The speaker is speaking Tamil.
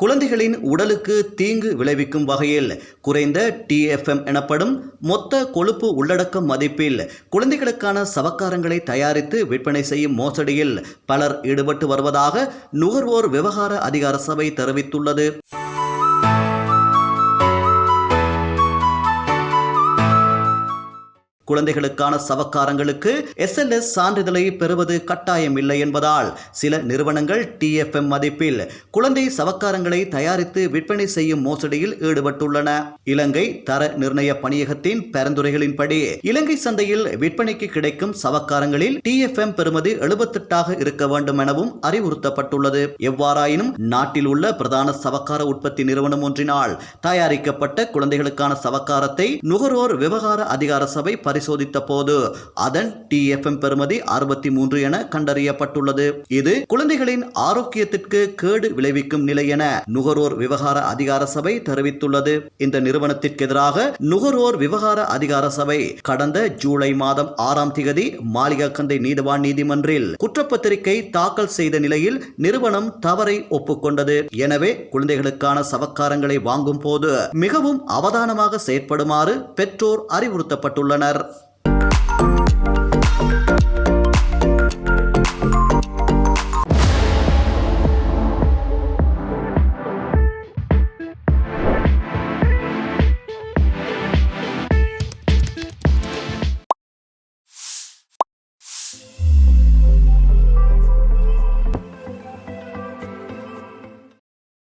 குழந்தைகளின் உடலுக்கு தீங்கு விளைவிக்கும் வகையில் குறைந்த டிஎஃப்எம் எனப்படும் மொத்த கொழுப்பு உள்ளடக்கம் மதிப்பில் குழந்தைகளுக்கான சவக்காரங்களை தயாரித்து விற்பனை செய்யும் மோசடியில் பலர் ஈடுபட்டு வருவதாக நுகர்வோர் விவகார அதிகார சபை தெரிவித்துள்ளது. குழந்தைகளுக்கான சவக்காரங்களுக்கு எஸ்எல்எஸ் சான்றிதழை பெறுவது கட்டாயம் இல்லை என்பதால் சில நிறுவனங்கள் டிஎஃப்எம் மதிப்பில் குழந்தை சவக்காரங்களை தயாரித்து விற்பனை செய்யும் மோசடியில் ஈடுபட்டுள்ளன. இலங்கை தர நிர்ணய பணியகத்தின் பரிந்துரைகளின்படி இலங்கை சந்தையில் விற்பனைக்கு கிடைக்கும் சவக்காரங்களில் டிஎஃப்எம் பெறுமதி எழுபத்தெட்டாக இருக்க வேண்டும் எனவும் அறிவுறுத்தப்பட்டுள்ளது. எவ்வாறாயினும் நாட்டில் உள்ள பிரதான சவக்கார உற்பத்தி நிறுவனம் ஒன்றினால் தயாரிக்கப்பட்ட குழந்தைகளுக்கான சவக்காரத்தை நுகர்வோர் விவகார அதிகார சபை பரி பரிசோதித்த போது அதன் டிஎஃப்எம் பெறுமதி அறுபத்தி மூன்று என கண்டறியப்பட்டுள்ளது. இது குழந்தைகளின் ஆரோக்கியத்திற்கு கேடு விளைவிக்கும் நிலை என நுகர்வோர் விவகார அதிகார சபை தெரிவித்துள்ளது. இந்த நிறுவனத்திற்கு எதிராக நுகர்வோர் விவகார அதிகார சபை கடந்த ஜூலை மாதம் ஆறாம் திகதி மாளிகாக்கந்தை நீதிவான் நீதிமன்றில் குற்றப்பத்திரிகை தாக்கல் செய்த நிலையில் நிறுவனம் தவறை ஒப்புக்கொண்டது. எனவே குழந்தைகளுக்கான சவக்காரங்களை வாங்கும் போது மிகவும் அவதானமாக செயற்படுமாறு பெற்றோர் அறிவுறுத்தப்பட்டுள்ளனர்.